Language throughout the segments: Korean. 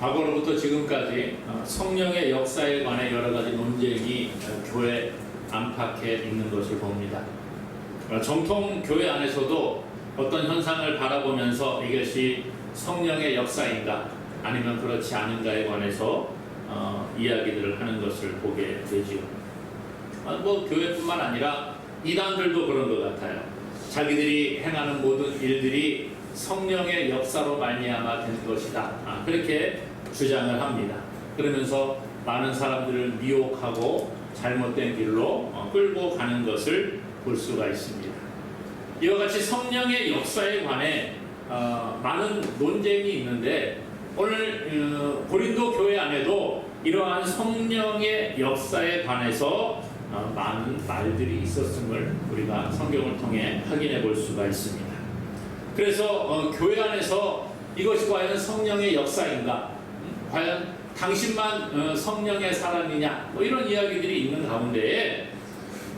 과거로부터 지금까지 어, 성령의 역사에 관해 여러 가지 논쟁이 어, 교회 안팎에 있는 것을 봅니다. 어, 정통 교회 안에서도 어떤 현상을 바라보면서 이것이 성령의 역사인가 아니면 그렇지 않은가에 관해서 어, 이야기들을 하는 것을 보게 되지요. 아, 뭐 교회뿐만 아니라 이단들도 그런 것 같아요. 자기들이 행하는 모든 일들이 성령의 역사로 말미암아 된 것이다. 아, 그렇게 주장을 합니다. 그러면서 많은 사람들을 미혹하고 잘못된 길로 어, 끌고 가는 것을 볼 수가 있습니다. 이와 같이 성령의 역사에 관해 어, 많은 논쟁이 있는데 오늘 어, 고린도 교회 안에도 이러한 성령의 역사에 관해서 어, 많은 말들이 있었음을 우리가 성경을 통해 확인해 볼 수가 있습니다. 그래서 어, 교회 안에서 이것이 과연 성령의 역사인가? 음, 과연 당신만 어, 성령의 사람이냐? 뭐 이런 이야기들이 있는 가운데에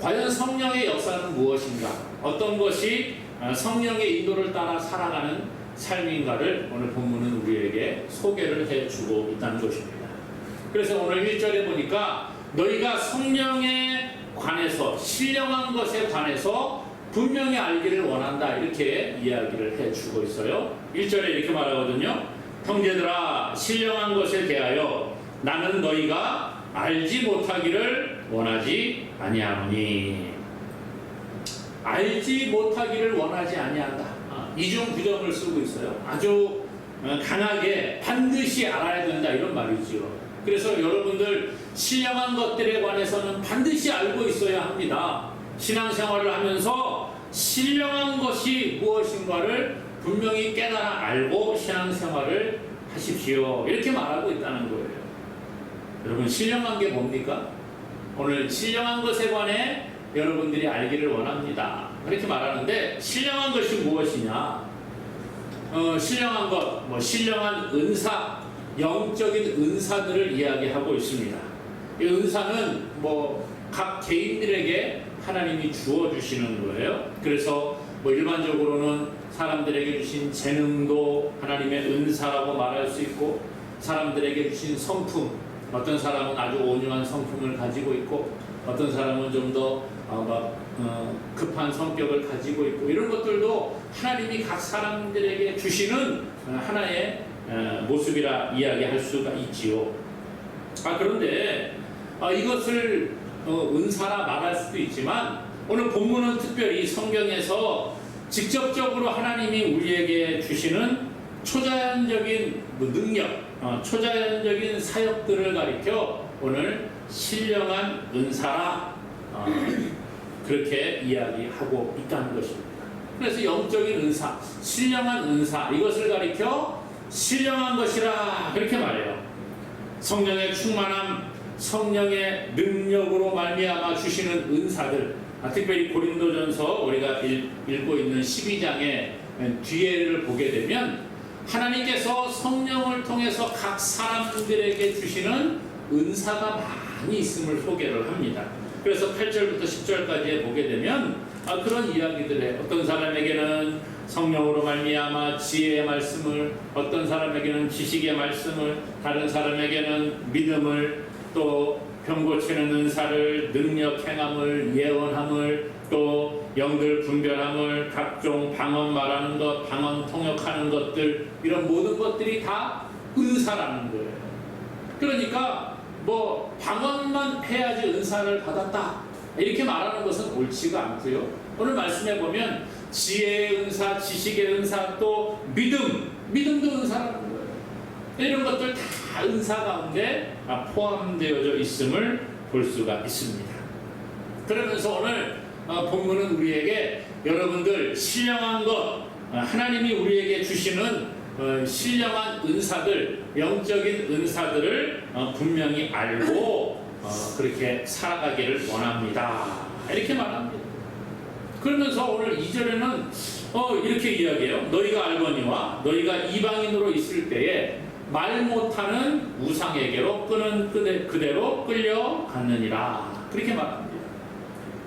과연 성령의 역사는 무엇인가? 어떤 것이 어, 성령의 인도를 따라 살아가는 삶인가를 오늘 본문은 우리에게 소개를 해주고 있다는 것입니다. 그래서 오늘 1절에 보니까 너희가 성령에 관해서 신령한 것에 관해서 분명히 알기를 원한다 이렇게 이야기를 해 주고 있어요. 1절에 이렇게 말하거든요. 형제들아 신령한 것에 대하여 나는 너희가 알지 못하기를 원하지 아니하노니 알지 못하기를 원하지 아니한다. 아, 이중 부정을 쓰고 있어요. 아주 어, 강하게 반드시 알아야 된다 이런 말이지요. 그래서 여러분들 신령한 것들에 관해서는 반드시 알고 있어야 합니다. 신앙생활을 하면서 신령한 것이 무엇인가를 분명히 깨달아 알고 신앙생활을 하십시오. 이렇게 말하고 있다는 거예요. 여러분 신령한 게 뭡니까? 오늘 신령한 것에 관해 여러분들이 알기를 원합니다. 이렇게 말하는데 신령한 것이 무엇이냐? 어, 신령한 것, 뭐 신령한 은사, 영적인 은사들을 이야기하고 있습니다. 이 은사는 뭐 각 개인들에게 하나님이 주어 주시는 거예요. 그래서 뭐 일반적으로는 사람들에게 주신 재능도 하나님의 은사라고 말할 수 있고 사람들에게 주신 성품, 어떤 사람은 아주 온유한 성품을 가지고 있고 어떤 사람은 좀더 어, 막, 어, 급한 성격을 가지고 있고 이런 것들도 하나님이 각 사람들에게 주시는 어, 하나의 어, 모습이라 이야기할 수가 있지요. 아 그런데 아, 이것을 어, 은사라 말할 수도 있지만 오늘 본문은 특별히 성경에서 직접적으로 하나님이 우리에게 주시는 초자연적인 뭐 능력, 어, 초자연적인 사역들을 가리켜 오늘 신령한 은사라 어, 그렇게 이야기하고 있다는 것입니다. 그래서 영적인 은사, 신령한 은사 이것을 가리켜 신령한 것이라 그렇게 말해요. 성령의 충만함, 성령의 능력으로 말미암아 주시는 은사들, 아, 특별히 고린도전서 우리가 읽, 읽고 있는 12장의 뒤에를 보게 되면 하나님께서 성령을 통해서 각 사람들에게 주시는 은사가 많이 있음을 소개를 합니다. 그래서 8절부터 10절까지 보게 되면 아, 그런 이야기들에 어떤 사람에게는 성령으로 말미암아 지혜의 말씀을 어떤 사람에게는 지식의 말씀을 다른 사람에게는 믿음을 또 병고치는 은사를 능력 행함을 예언함을 또 영들 분별함을 각종 방언 말하는 것 방언 통역하는 것들 이런 모든 것들이 다 은사라는 거예요. 그러니까 뭐 방언만 해야지 은사를 받았다 이렇게 말하는 것은 옳지가 않고요. 오늘 말씀해 보면 지혜의 은사, 지식의 은사, 또 믿음, 믿음도 은사라는 거예요. 이런 것들 다 은사 가운데 포함되어져 있음을 볼 수가 있습니다. 그러면서 오늘 어, 본문은 우리에게 여러분들 신령한 것, 어, 하나님이 우리에게 주시는 어, 신령한 은사들, 영적인 은사들을 어, 분명히 알고 어, 그렇게 살아가기를 원합니다. 이렇게 말합니다. 그러면서 오늘 2절에는 어, 이렇게 이야기해요. 너희가 알거니와 너희가 이방인으로 있을 때에 말 못하는 우상에게로 끄는 그대, 그대로 끌려갔느니라. 그렇게 말합니다.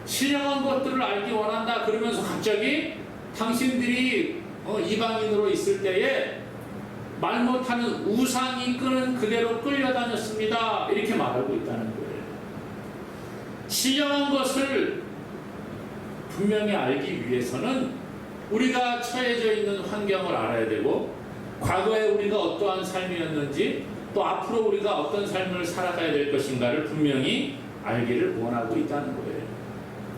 신령한 것들을 알기 원한다. 그러면서 갑자기 당신들이 어, 이방인으로 있을 때에 말 못하는 우상이 끄는 그대로 끌려다녔습니다. 이렇게 말하고 있다는 거예요. 신령한 것을 분명히 알기 위해서는 우리가 처해져 있는 환경을 알아야 되고 과거에 우리가 어떠한 삶이었는지 또 앞으로 우리가 어떤 삶을 살아가야 될 것인가를 분명히 알기를 원하고 있다는 거예요.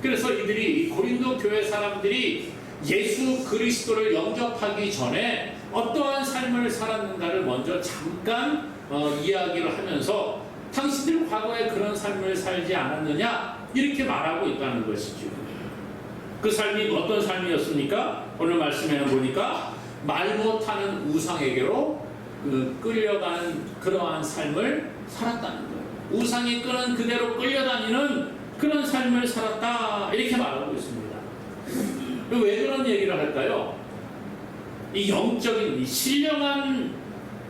그래서 이들이 이 고린도 교회 사람들이 예수 그리스도를 영접하기 전에 어떠한 삶을 살았는가를 먼저 잠깐 어, 이야기를 하면서 당신들 과거에 그런 삶을 살지 않았느냐 이렇게 말하고 있다는 것이죠. 그 삶이 어떤 삶이었습니까? 오늘 말씀에 보니까 말 못하는 우상에게로 그 끌려가는 그러한 삶을 살았다는 거예요. 우상이 끄는 그대로 끌려다니는 그런 삶을 살았다 이렇게 말하고 있습니다. 왜 그런 얘기를 할까요? 이 영적인 이 신령한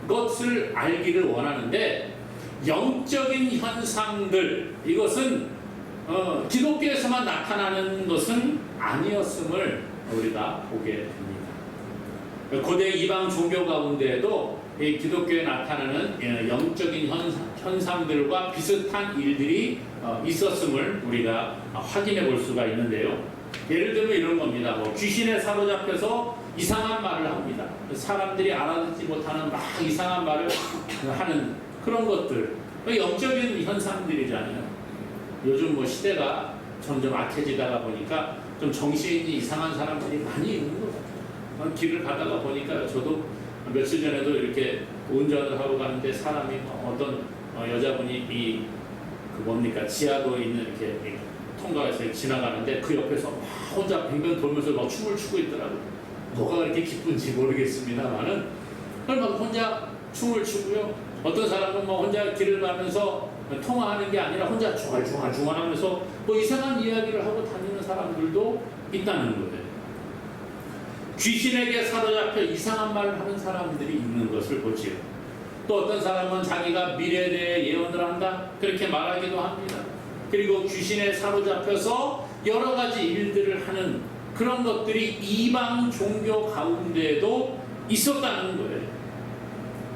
것을 알기를 원하는데 영적인 현상들 이것은 어, 기독교에서만 나타나는 것은 아니었음을 우리가 보게 됩니다. 고대 이방 종교 가운데에도 이 기독교에 나타나는 예, 영적인 현상, 들과 비슷한 일들이 어, 있었음을 우리가 확인해 볼 수가 있는데요. 예를 들면 이런 겁니다. 뭐 귀신에 사로잡혀서 이상한 말을 합니다. 사람들이 알아듣지 못하는 막 이상한 말을 하는 그런 것들. 영적인 현상들이잖아요. 요즘 뭐 시대가 점점 악해지다가 보니까 좀 정신이 이상한 사람들이 많이 있는 것 같아요. 길을 가다가 보니까 저도 며칠 전에도 이렇게 운전을 하고 가는데 사람이 어떤 어, 여자분이 이 그 뭡니까 지하도에 있는 이렇게 통과해서 지나가는데 그 옆에서 막 혼자 빙빙 돌면서 막 춤을 추고 있더라고요. 뭐가 그렇게 기쁜지 모르겠습니다만은 막 혼자 춤을 추고요. 어떤 사람은 뭐 혼자 길을 가면서 통화하는 게 아니라 혼자 중얼중얼중얼 하면서 뭐 이상한 이야기를 하고 다니는 사람들도 있다는 거예요. 귀신에게 사로잡혀 이상한 말을 하는 사람들이 있는 것을 보지요. 또 어떤 사람은 자기가 미래에 대해 예언을 한다 그렇게 말하기도 합니다. 그리고 귀신에 사로잡혀서 여러 가지 일들을 하는 그런 것들이 이방 종교 가운데도 있었다는 거예요.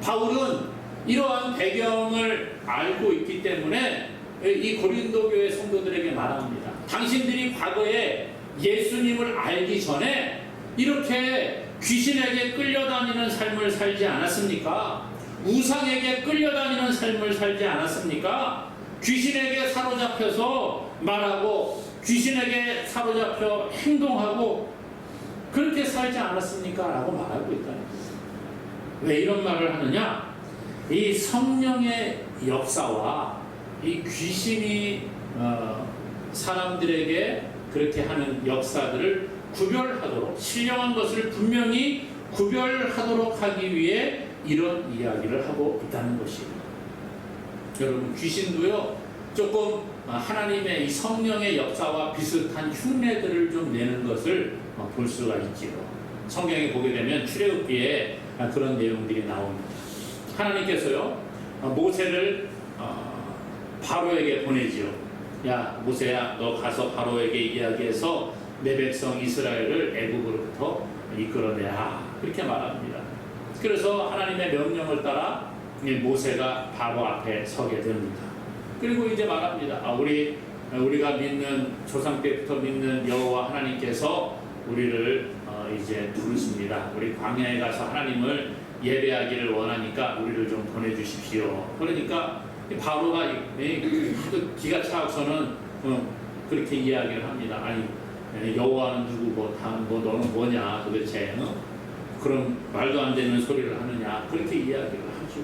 바울은 이러한 배경을 알고 있기 때문에 이 고린도 교회 성도들에게 말합니다. 당신들이 과거에 예수님을 알기 전에 이렇게 귀신에게 끌려다니는 삶을 살지 않았습니까? 우상에게 끌려다니는 삶을 살지 않았습니까? 귀신에게 사로잡혀서 말하고 귀신에게 사로잡혀 행동하고 그렇게 살지 않았습니까? 라고 말하고 있다는 거예요. 왜 이런 말을 하느냐? 이 성령의 역사와 이 귀신이 어, 사람들에게 그렇게 하는 역사들을 구별하도록 신령한 것을 분명히 구별하도록 하기 위해 이런 이야기를 하고 있다는 것입니다. 여러분 귀신도요 조금 하나님의 이 성령의 역사와 비슷한 흉내들을 좀 내는 것을 어, 볼 수가 있지요. 성경에 보게 되면 출애굽기에 그런 내용들이 나옵니다. 하나님께서요 어, 모세를 어, 바로에게 보내지요. 야 모세야 너 가서 바로에게 이야기해서 내 백성 이스라엘을 애굽으로부터 이끌어내라 그렇게 말합니다. 그래서 하나님의 명령을 따라 모세가 바로 앞에 서게 됩니다. 그리고 이제 말합니다. 아, 우리 우리가 믿는 조상 때부터 믿는 여호와 하나님께서 우리를 어, 이제 부르십니다. 우리 광야에 가서 하나님을 예배하기를 원하니까 우리를 좀 보내주십시오. 그러니까 바로가 기가 차서는 어, 그렇게 이야기를 합니다. 아니 여호와는 누구고 다뭐 너는 뭐냐 도대체 어? 그런 말도 안 되는 소리를 하느냐 그렇게 이야기를 하죠.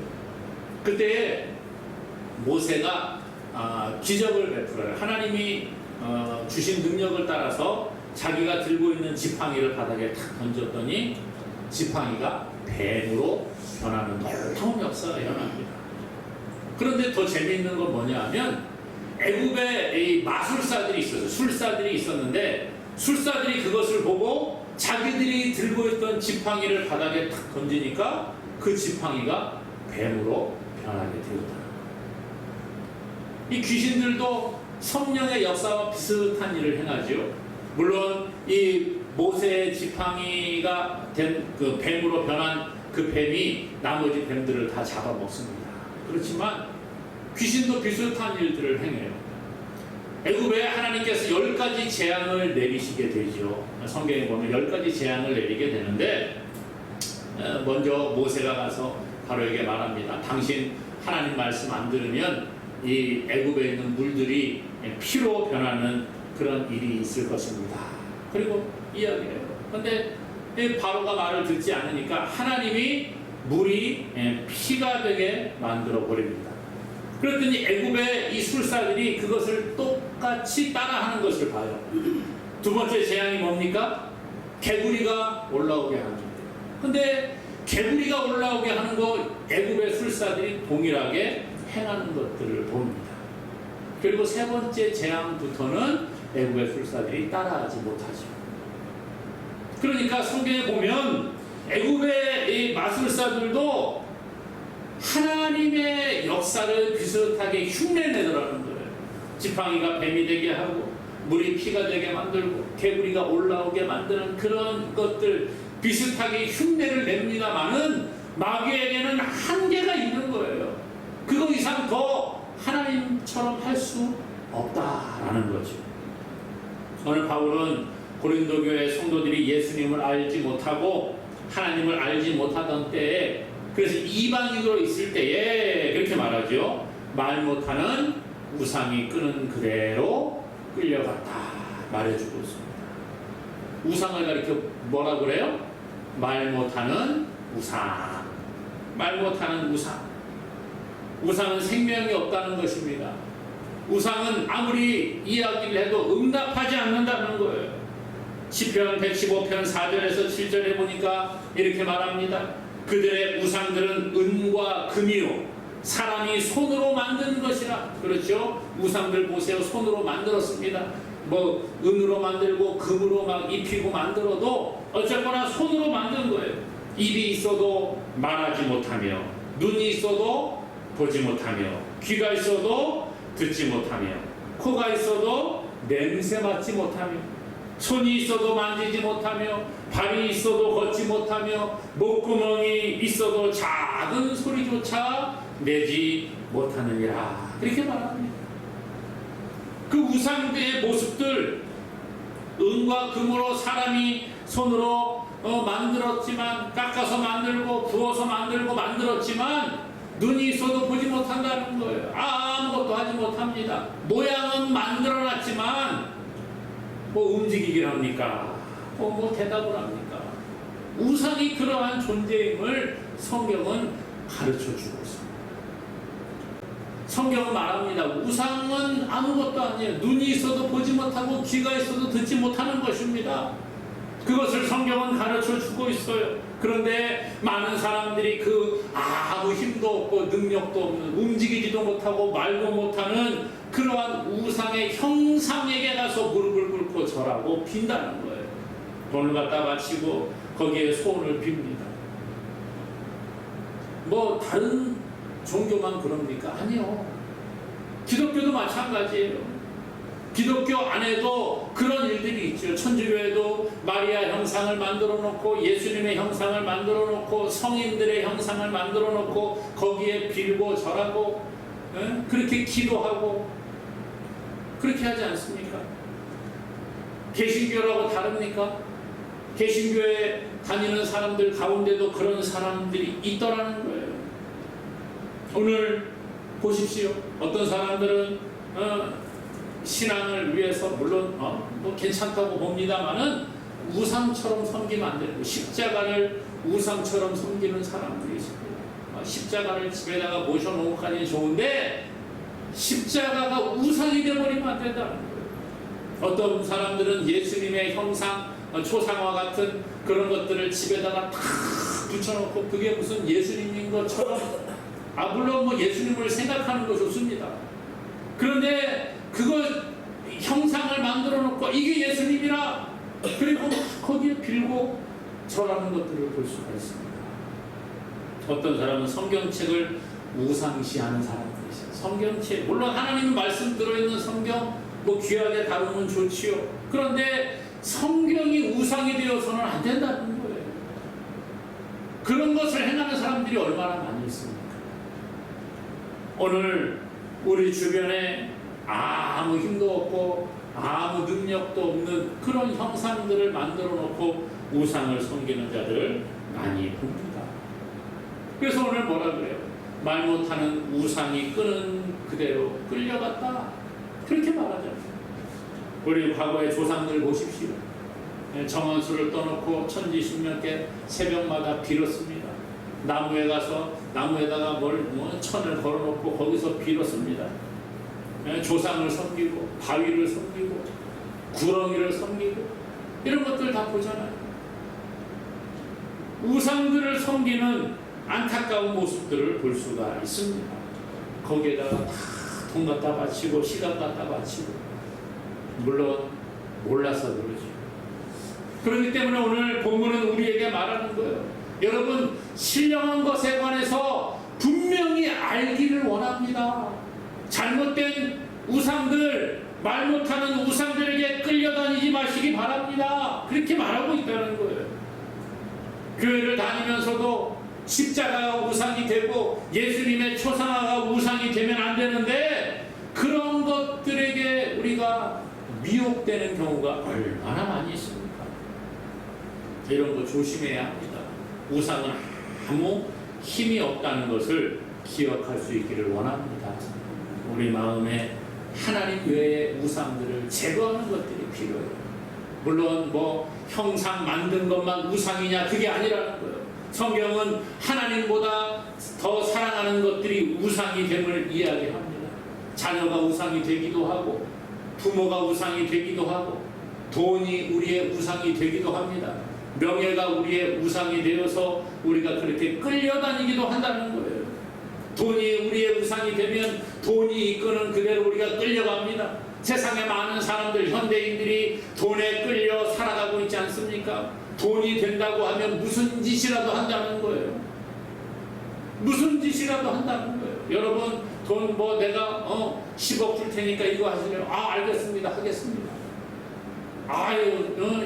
그때 모세가 아, 기적을 베풀어요. 하나님이 어, 주신 능력을 따라서 자기가 들고 있는 지팡이를 바닥에 탁 던졌더니 지팡이가 뱀으로 변하는 놀라운 역사가 일어납니다. 그런데 더 재미있는 건 뭐냐 하면 애굽에 이 마술사들이 있었어요. 술사들이 있었는데 술사들이 그것을 보고 자기들이 들고 있던 지팡이를 바닥에 탁 던지니까 그 지팡이가 뱀으로 변하게 되었다. 이 귀신들도 성령의 역사와 비슷한 일을 행하죠. 물론 이 모세의 지팡이가 된 그 뱀으로 변한 그 뱀이 나머지 뱀들을 다 잡아먹습니다. 그렇지만 귀신도 비슷한 일들을 행해요. 애굽에 하나님께서 열 가지 재앙을 내리시게 되죠. 성경에 보면 열 가지 재앙을 내리게 되는데 어, 먼저 모세가 가서 바로에게 말합니다. 당신 하나님 말씀 안 들으면 이 애굽에 있는 물들이 피로 변하는 그런 일이 있을 것입니다. 그리고 이야기해요. 이 바로가 말을 듣지 않으니까 하나님이 물이 예, 피가 되게 만들어 버립니다. 그랬더니 애굽의 이 술사들이 그것을 똑같이 따라하는 것을 봐요. 두 번째 재앙이 뭡니까? 개구리가 올라오게 하는 거예요. 근데 개구리가 올라오게 하는 거 애굽의 술사들이 동일하게 행하는 것들을 봅니다. 그리고 세 번째 재앙부터는 애굽의 술사들이 따라하지 못하죠. 그러니까 성경에 보면 애굽의 이 마술사들도 하나님의 역사를 비슷하게 흉내내더라는 거예요. 지팡이가 뱀이 되게 하고 물이 피가 되게 만들고 개구리가 올라오게 만드는 그런 것들 비슷하게 흉내를 냅니다만은 마귀에게는 한계가 있는 거예요. 그거 이상 더 하나님처럼 할 수 없다라는 거죠. 오늘 바울은 고린도 교회 성도들이 예수님을 알지 못하고 하나님을 알지 못하던 때에 그래서 이방인으로 있을 때에 그렇게 말하죠. 말 못하는 우상이 끄는 그대로 끌려갔다 말해주고 있습니다. 우상을 가리켜 뭐라 그래요? 말 못하는 우상. 말 못하는 우상. 우상은 생명이 없다는 것입니다. 우상은 아무리 이야기를 해도 응답하지 않는다는 거예요. 시편 115편 4절에서 7절에 보니까 이렇게 말합니다. 그들의 우상들은 은과 금이요 사람이 손으로 만든 것이라 그렇죠? 우상들 보세요 손으로 만들었습니다. 뭐 은으로 만들고 금으로 막 입히고 만들어도 어쨌거나 손으로 만든 거예요. 입이 있어도 말하지 못하며 눈이 있어도 보지 못하며 귀가 있어도 듣지 못하며 코가 있어도 냄새 맡지 못하며 손이 있어도 만지지 못하며 발이 있어도 걷지 못하며 목구멍이 있어도 작은 소리조차 내지 못하느니라 그렇게 말합니다. 그 우상대의 모습들 은과 금으로 사람이 손으로 어, 만들었지만 깎아서 만들고 부어서 만들고 만들었지만 눈이 있어도 보지 못한다는 거예요. 아무것도 하지 못합니다. 모양은 만들어놨지만 뭐 움직이긴 합니까? 뭐, 뭐 대답을 합니까? 우상이 그러한 존재임을 성경은 가르쳐 주고 있습니다. 성경은 말합니다. 우상은 아무것도 아니에요. 눈이 있어도 보지 못하고 귀가 있어도 듣지 못하는 것입니다. 그것을 성경은 가르쳐 주고 있어요. 그런데 많은 사람들이 그 아무 힘도 없고 능력도 없는 움직이지도 못하고 말도 못하는 그러한 우상의 형상에게 가서 무릎을 꿇고 절하고 빈다는 거예요. 돈을 갖다 바치고 거기에 소원을 빕니다. 뭐 다른 종교만 그럽니까? 아니요. 기독교도 마찬가지예요. 기독교 안에도 그런 일들이 있죠. 천주교에도 마리아 형상을 만들어 놓고 예수님의 형상을 만들어 놓고 성인들의 형상을 만들어 놓고 거기에 빌고 절하고 예? 그렇게 기도하고 그렇게 하지 않습니까? 개신교라고 다릅니까? 개신교에 다니는 사람들 가운데도 그런 사람들이 있더라는 거예요. 오늘 보십시오. 어떤 사람들은 어, 신앙을 위해서 물론 어, 뭐 괜찮다고 봅니다만은 우상처럼 섬기면 안 되고 십자가를 우상처럼 섬기는 사람들이 있습니다. 어, 십자가를 집에다가 모셔놓고까지 좋은데 십자가가 우상이 되어버리면 안 거예요. 어떤 사람들은 예수님의 형상, 어, 초상화 같은 그런 것들을 집에다가 탁 붙여놓고 그게 무슨 예수님인 것처럼 아 물론 뭐 예수님을 생각하는 거 좋습니다. 그런데 그걸 형상을 만들어 놓고 이게 예수님이라 그리고 거기에 빌고 절하는 것들을 볼 수가 있습니다. 어떤 사람은 성경책을 우상시하는 사람들이 있어요. 성경책 물론 하나님 말씀 들어있는 성경 뭐 귀하게 다루면 좋지요. 그런데 성경이 우상이 되어서는 안 된다는 거예요. 그런 것을 행하는 사람들이 얼마나 많이 있습니까? 오늘 우리 주변에 아무 힘도 없고 아무 능력도 없는 그런 형상들을 만들어 놓고 우상을 섬기는 자들을 많이 봅니다. 그래서 오늘 뭐라 그래요? 말 못하는 우상이 끄는 그대로 끌려갔다. 그렇게 말하죠. 우리 과거의 조상들 보십시오. 예, 정원수를 떠놓고 천지신명께 새벽마다 빌었습니다. 나무에 가서 나무에다가 뭘, 뭐 천을 걸어놓고 거기서 빌었습니다. 예, 조상을 섬기고 바위를 섬기고 구렁이를 섬기고 이런 것들 다 보잖아요. 우상들을 섬기는 안타까운 모습들을 볼 수가 있습니다. 거기에다가 다 돈 갖다 바치고 시간 갖다 바치고 물론 몰라서 그러죠. 그렇기 때문에 오늘 본문은 우리에게 말하는 거예요. 여러분 신령한 것에 관해서 분명히 알기를 원합니다. 잘못된 우상들 말 못하는 우상들에게 끌려다니지 마시기 바랍니다. 그렇게 말하고 있다는 거예요. 교회를 다니면서도 십자가가 우상이 되고 예수님의 초상화가 우상이 되면 안 되는데 그런 것들에게 우리가 미혹되는 경우가 얼마나 많이 있습니까? 이런 거 조심해야 합니다. 우상은 아무 힘이 없다는 것을 기억할 수 있기를 원합니다. 우리 마음에 하나님 외의 우상들을 제거하는 것들이 필요해요. 물론 뭐 형상 만든 것만 우상이냐 그게 아니라는 거예요. 성경은 하나님보다 더 사랑하는 것들이 우상이 됨을 이야기합니다. 자녀가 우상이 되기도 하고 부모가 우상이 되기도 하고 돈이 우리의 우상이 되기도 합니다. 명예가 우리의 우상이 되어서 우리가 그렇게 끌려다니기도 한다는 거예요. 돈이 우리의 우상이 되면 돈이 이끄는 그대로 우리가 끌려갑니다. 세상에 많은 사람들, 현대인들이 돈에 끌려 살아가고 있지 않습니까? 돈이 된다고 하면 무슨 짓이라도 한다는 거예요. 무슨 짓이라도 한다는 거예요. 여러분, 돈 뭐 내가 어 10억 줄 테니까 이거 하시래요. 아, 알겠습니다. 하겠습니다. 아유, 어,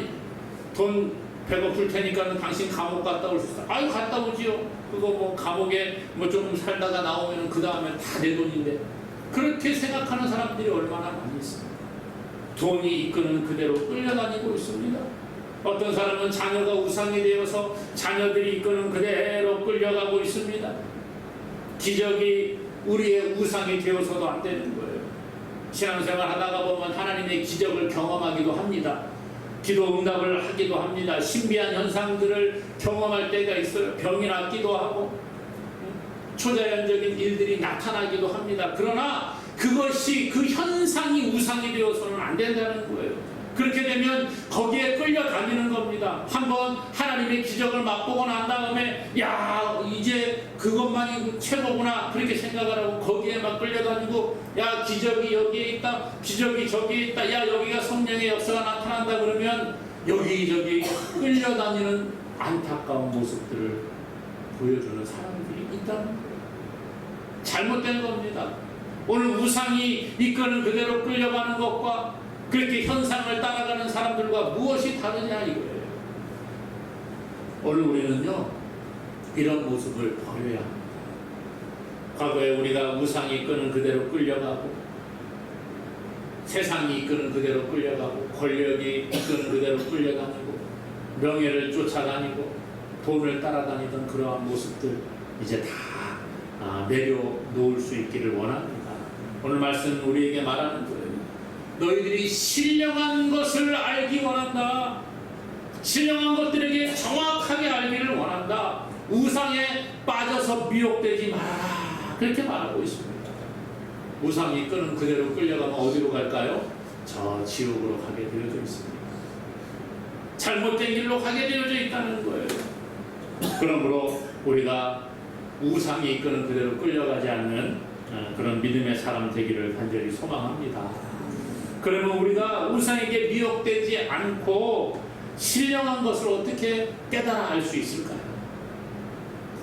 돈 100억 줄 테니까는 당신 감옥 갔다 올 수 있어. 아유, 갔다 오지요. 그거 뭐 감옥에 뭐 조금 살다가 나오면 그 다음에 다 내 돈인데. 그렇게 생각하는 사람들이 얼마나 많이 있습니까? 돈이 이끄는 그대로 끌려다니고 있습니다. 어떤 사람은 자녀가 우상이 되어서 자녀들이 이끄는 그대로 끌려가고 있습니다. 기적이 우리의 우상이 되어서도 안 되는 거예요. 신앙생활 하다가 보면 하나님의 기적을 경험하기도 합니다. 기도 응답을 하기도 합니다. 신비한 현상들을 경험할 때가 있어요. 병이 낫기도 하고 초자연적인 일들이 나타나기도 합니다. 그러나 그것이 그 현상이 우상이 되어서는 안 된다는 거예요. 그렇게 되면 거기에 끌려다니는 겁니다. 한번 하나님의 기적을 맛보고 난 다음에 야 이제 그것만이 최고구나 그렇게 생각을 하고 거기에 막 끌려다니고 야 기적이 여기에 있다 기적이 저기에 있다 야 여기가 성령의 역사가 나타난다 그러면 여기저기 끌려다니는 안타까운 모습들을 보여주는 사람들이 있다는 거예요. 잘못된 겁니다. 오늘 우상이 이끄는 그대로 끌려가는 것과 그렇게 현상을 따라가는 사람들과 무엇이 다르냐 이거예요. 오늘 우리는요 이런 모습을 버려야 합니다. 과거에 우리가 우상이 이끄는 그대로 끌려가고 세상이 이끄는 그대로 끌려가고 권력이 이끄는 그대로 끌려다니고 명예를 쫓아다니고 돈을 따라다니던 그러한 모습들 이제 다 아, 내려놓을 수 있기를 원합니다. 오늘 말씀 우리에게 말하는. 너희들이 신령한 것을 알기 원한다. 신령한 것들에게 정확하게 알기를 원한다. 우상에 빠져서 미혹되지 마라. 그렇게 말하고 있습니다. 우상이 끄는 그대로 끌려가면 어디로 갈까요? 저 지옥으로 가게 되어져 있습니다. 잘못된 길로 가게 되어져 있다는 거예요. 그러므로 우리가 우상이 이끄는 그대로 끌려가지 않는 어, 그런 믿음의 사람 되기를 간절히 소망합니다. 그러면 우리가 우상에게 미혹되지 않고 신령한 것을 어떻게 깨달아 알 수 있을까요?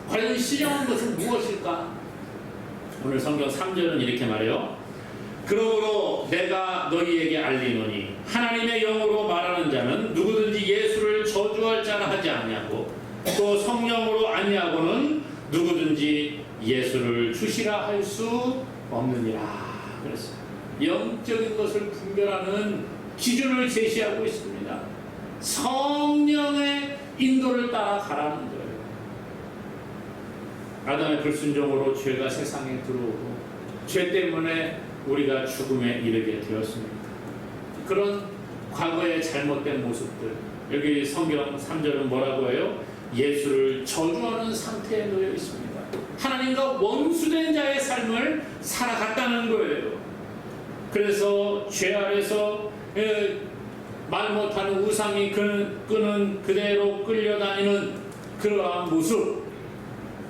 과연 신령한 것은 무엇일까? 오늘 성경 3절은 이렇게 말해요. 그러므로 내가 너희에게 알리노니 하나님의 영으로 말하는 자는 누구든지 예수를 저주할 자라 하지 아니하고 또 성령으로 아니하고는 누구든지 예수를 주시라 할 수 없느니라. 그랬어요. 영적인 것을 분별하는 기준을 제시하고 있습니다. 성령의 인도를 따라 가라는 거예요. 아담의 불순종으로 죄가 세상에 들어오고 죄 때문에 우리가 죽음에 이르게 되었습니다. 그런 과거의 잘못된 모습들 여기 성경 3절은 뭐라고 해요? 예수를 저주하는 상태에 놓여 있습니다. 하나님과 원수된 자의 삶을 살아갔다는 거예요. 그래서 죄 아래서 에, 말 못하는 우상이 끄는, 끄는 그대로 끌려다니는 그러한 모습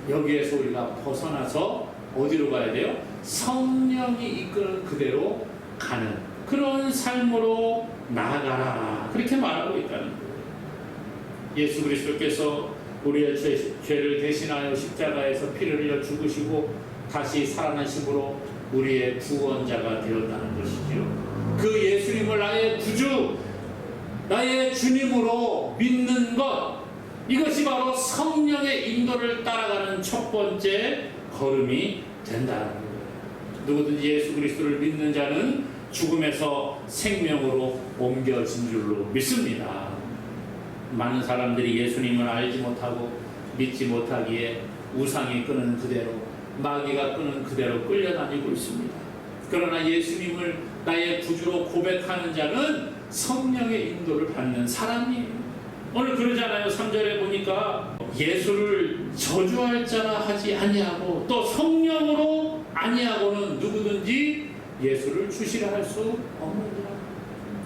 여기에서 우리가 벗어나서 어디로 가야 돼요? 성령이 이끄는 그대로 가는 그런 삶으로 나아가라 그렇게 말하고 있다는 거예요. 예수 그리스도께서 우리의 죄, 죄를 대신하여 십자가에서 피를 흘려 죽으시고 다시 살아나심으로 우리의 구원자가 되었다는 것이죠. 그 예수님을 나의 구주, 나의 주님으로 믿는 것, 이것이 바로 성령의 인도를 따라가는 첫 번째 걸음이 된다는 거예요. 누구든지 예수 그리스도를 믿는 자는 죽음에서 생명으로 옮겨진 줄로 믿습니다. 많은 사람들이 예수님을 알지 못하고 믿지 못하기에 우상이 끄는 그대로 마귀가 끄는 그대로 끌려다니고 있습니다. 그러나 예수님을 나의 구주로 고백하는 자는 성령의 인도를 받는 사람이에요. 오늘 그러잖아요. 3절에 보니까 예수를 저주할 자라 하지 아니하고 또 성령으로 아니하고는 누구든지 예수를 주시라 할 수 없느니라.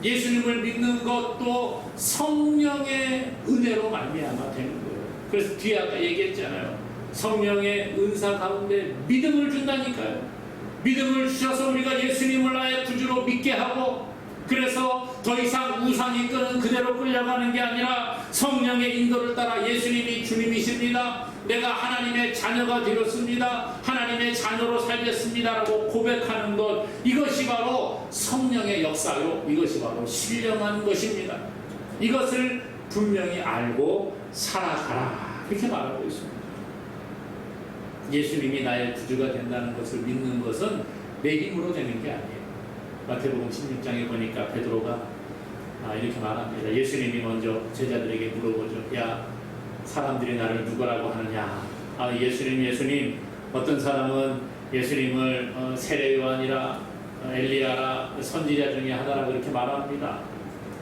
예수님을 믿는 것도 성령의 은혜로 말미암아 되는 거예요. 그래서 뒤에 아까 얘기했잖아요. 성령의 은사 가운데 믿음을 준다니까요. 믿음을 주셔서 우리가 예수님을 나의 구주로 믿게 하고 그래서 더 이상 우상이 끄는 그대로 끌려가는 게 아니라 성령의 인도를 따라 예수님이 주님이십니다. 내가 하나님의 자녀가 되었습니다. 하나님의 자녀로 살겠습니다라고 고백하는 것 이것이 바로 성령의 역사요. 이것이 바로 신령한 것입니다. 이것을 분명히 알고 살아가라. 이렇게 말하고 있습니다. 예수님이 나의 구주가 된다는 것을 믿는 것은 내 힘으로 되는 게 아니에요. 마태복음 16장에 보니까 베드로가 아, 이렇게 말합니다. 예수님이 먼저 제자들에게 물어보죠. 야, 사람들이 나를 누구라고 하느냐? 아, 예수님, 예수님. 어떤 사람은 예수님을 어, 세례요한이라 어, 엘리야라 선지자 중에 하나라 그렇게 말합니다.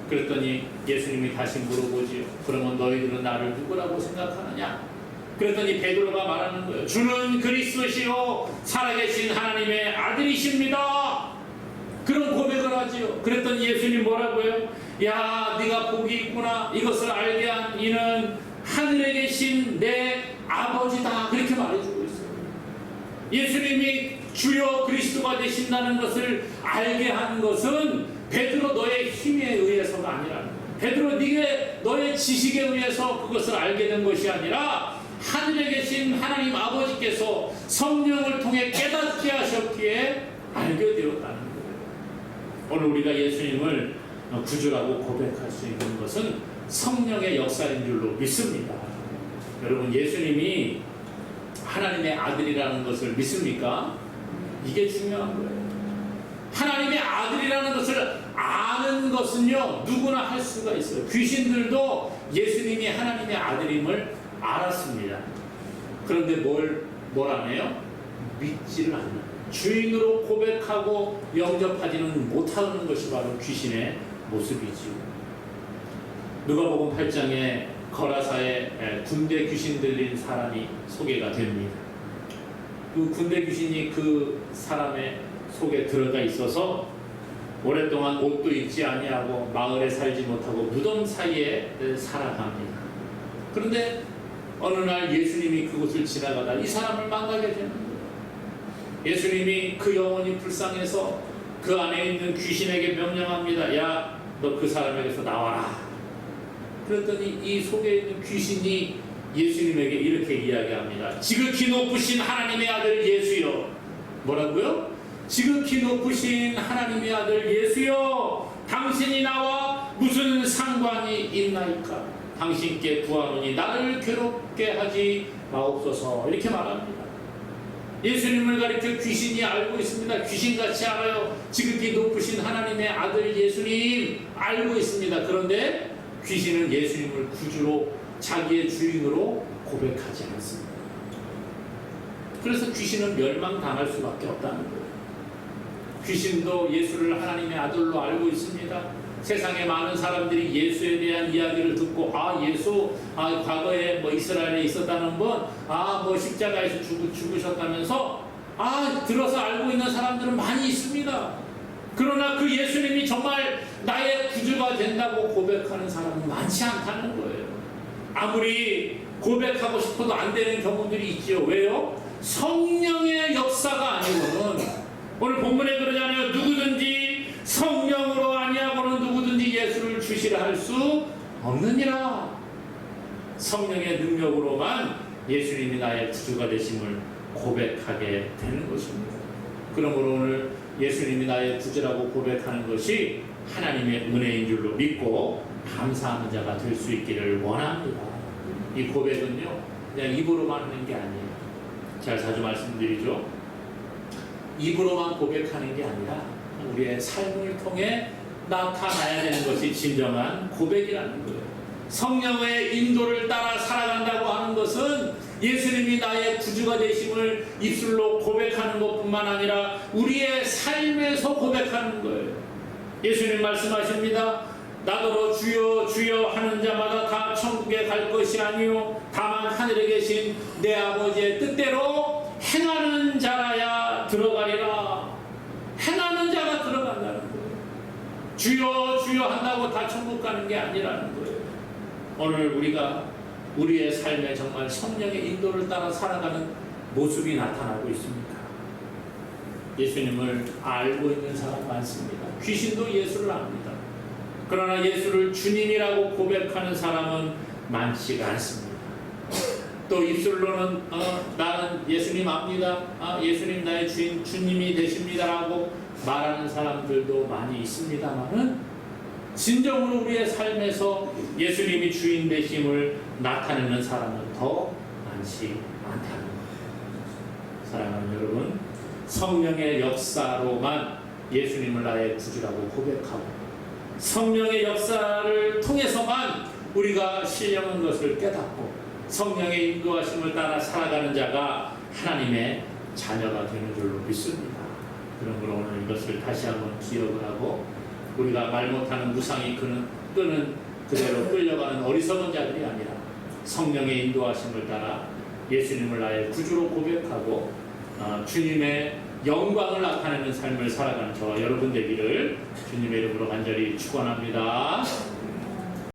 그랬더니 예수님이 다시 물어보지요. 그러면 너희들은 나를 누구라고 생각하느냐? 그랬더니 베드로가 말하는 거예요. 주는 그리스도시요 살아계신 하나님의 아들이십니다. 그런 고백을 하지요. 그랬더니 예수님 뭐라고요? 야, 네가 복이 있구나. 이것을 알게 한 이는 하늘에 계신 내 아버지다. 그렇게 말해주고 있어요. 예수님이 주요 그리스도가 되신다는 것을 알게 한 것은 베드로 너의 힘에 의해서가 거예요. 베드로 네게 너의 지식에 의해서 그것을 알게 된 것이 아니라 하늘에 계신 하나님 아버지께서 성령을 통해 깨닫게 하셨기에 알게 되었다는 거예요. 오늘 우리가 예수님을 구주라고 고백할 수 있는 것은 성령의 역사인 줄로 믿습니다. 여러분 예수님이 하나님의 아들이라는 것을 믿습니까? 이게 중요한 거예요. 하나님의 아들이라는 것을 아는 것은요 누구나 할 수가 있어요. 귀신들도 예수님이 하나님의 아들임을 알았습니다. 그런데 뭘, 뭘 안 해요? 믿지를 않는 주인으로 고백하고 영접하지는 못하는 것이 바로 귀신의 모습이지요. 누가복음 8장에 거라사에 군대 귀신 들린 사람이 소개가 됩니다. 그 군대 귀신이 그 사람의 속에 들어가 있어서 오랫동안 옷도 입지 아니하고 마을에 살지 못하고 무덤 사이에 살아갑니다. 그런데 어느 날 예수님이 그곳을 지나가다 이 사람을 만나게 되는. 예수님이 그 영혼이 불쌍해서 그 안에 있는 귀신에게 명령합니다. 야, 너 그 사람에게서 나와라. 그랬더니 이 속에 있는 귀신이 예수님에게 이렇게 이야기합니다. 지극히 높으신 하나님의 아들 예수여. 뭐라고요? 지극히 높으신 하나님의 아들 예수여. 당신이 나와 무슨 상관이 있나이까? 당신께 구하노니 나를 괴롭게 하지 마옵소서 이렇게 말합니다. 예수님을 가리켜 귀신이 알고 있습니다. 귀신같이 알아요. 지극히 높으신 하나님의 아들 예수님 알고 있습니다. 그런데 귀신은 예수님을 구주로 자기의 주인으로 고백하지 않습니다. 그래서 귀신은 멸망당할 수밖에 없다는 거예요. 귀신도 예수를 하나님의 아들로 알고 있습니다. 세상에 많은 사람들이 예수에 대한 이야기를 듣고 아 예수 아 과거에 뭐 이스라엘에 있었다는 분아뭐 십자가에서 죽, 죽으셨다면서 아 들어서 알고 있는 사람들은 많이 있습니다. 그러나 그 예수님이 정말 나의 구주가 된다고 고백하는 사람은 많지 않다는 거예요. 아무리 고백하고 싶어도 안 되는 경우들이 있지요. 왜요? 성령의 역사가 아니고는 오늘 본문에 그러잖아요. 누구든지 성령으로 아니하고는 누구든지 예수를 주시라 할 수 없느니라. 성령의 능력으로만 예수님이 나의 구주가 되심을 고백하게 되는 것입니다. 그러므로 오늘 예수님이 나의 구주라고 고백하는 것이 하나님의 은혜인 줄로 믿고 감사하는 자가 될 수 있기를 원합니다. 이 고백은요, 그냥 입으로만 하는 게 아니에요. 제가 자주 말씀드리죠. 입으로만 고백하는 게 아니라 우리의 삶을 통해 나타나야 되는 것이 진정한 고백이라는 거예요. 성령의 인도를 따라 살아간다고 하는 것은 예수님이 나의 구주가 되심을 입술로 고백하는 것뿐만 아니라 우리의 삶에서 고백하는 거예요. 예수님 말씀하십니다. 나더러 주여 주여 하는 자마다 다 천국에 갈 것이 아니요 다만 하늘에 계신 내 아버지의 뜻대로 행하는 자라야 들어가리라. 행하는 자가 들어간다는 거예요. 주여 주여 한다고 다 천국 가는 게 아니라는 거예요. 오늘 우리가 우리의 삶에 정말 성령의 인도를 따라 살아가는 모습이 나타나고 있습니까? 예수님을 알고 있는 사람 많습니다. 귀신도 예수를 압니다. 그러나 예수를 주님이라고 고백하는 사람은 많지가 않습니다. 또 입술로는 어, 나는 예수님 압니다. 아, 예수님 나의 주인 주님이 되십니다라고 말하는 사람들도 많이 있습니다만은 진정으로 우리의 삶에서 예수님이 주인 되심을 나타내는 사람은 더 많지 않다는 거예요. 사랑하는 여러분, 성령의 역사로만 예수님을 나의 구주라고 고백하고 성령의 역사를 통해서만 우리가 신령한 것을 깨닫고 성령의 인도하심을 따라 살아가는 자가 하나님의 자녀가 되는 줄로 믿습니다. 그러므로 오늘 이것을 다시 한번 기억을 하고 우리가 말 못하는 무상이 끄는, 끄는 그대로 끌려가는 어리석은 자들이 아니라 성령의 인도하심을 따라 예수님을 나의 구주로 고백하고 어, 주님의 영광을 나타내는 삶을 살아가는 저와 여러분 되기를 주님의 이름으로 간절히 축원합니다.